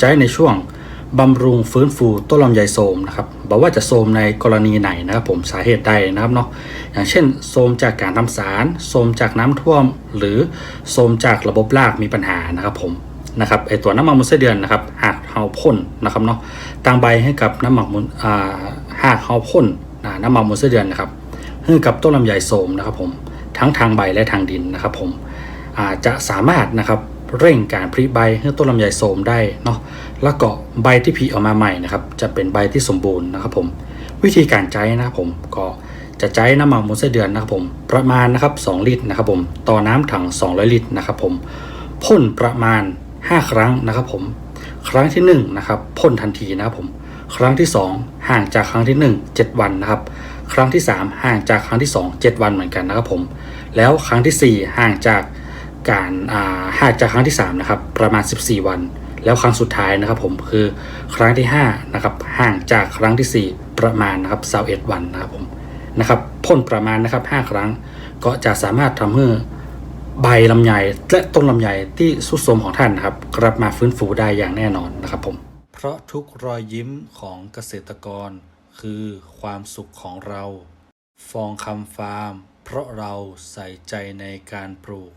ใช้ในช่วงบำรุงฟื้นฟูต้นลำไยโทมนะครับบอกว่าจะโทมในกรณีไหนนะครับผมสาเหตุใดนะครับเนาะอย่างเช่นโทมจากการทำสารโทมจากน้ำท่วม หรือโทมจากระบบรากมีปัญหานะครับผมนะครับไอตัวน้ำมันมูลไส้เดือนนะครับหากเฮาพ่นนะครับเนาะตางใบให้กับน้ำหมักมูลอ่าหากเฮาพ่นน้ำมันมูลไส้เดือนนะครับให้กับต้นลำไยโทมนะครับผมทั้งทางใบและทางดินนะครับผมอาจจะสามารถนะครับ เร่งการผลิใบให้ต้นลำไยโสมได้เนาะแล้วก็ใบที่ผลิออกมาใหม่นะครับ จะเป็นใบที่สมบูรณ์นะครับผมวิธีการใช้นะครับผมก็จะใช้น้ำมันมูลไส้เดือนนะครับผมประมาณนะครับ 2 ลิตรนะครับผมต่อน้ำถัง 200 ลิตรนะครับผมพ่นประมาณ 5 ครั้งนะครับผมครั้งที่1นะครับพ่นทันทีนะครับผมครั้งที่ 2 ห่างจากครั้งที่ 1 7 วันนะครับ ครั้งที่ 3 ห่างจากครั้งที่ 2 7 วันเหมือนกันนะครับผมแล้วครั้งทีสี่4 ห่างจาก การห่างจากครั้งที่3นะครับประมาณ 14 วัน แล้วครั้งสุดท้ายนะครับผมคือครั้งที่5นะครับห่างจากครั้งทีสี่ 4 ประมาณนะครับ21วันนะครับผมนะครับพ่นประมาณนะครับ5ครั้งก็จะสามารถทำให้ใบลำไยและต้นลำไยที่สุดโทมของท่านนะครับกลับมาฟื้นฟูได้อย่างแน่นอนนะครับผม เพราะทุกรอยยิ้มของเกษตรกร คือความสุขของเรา ฟองคำฟาร์ม เพราะเราใส่ใจในการปลูก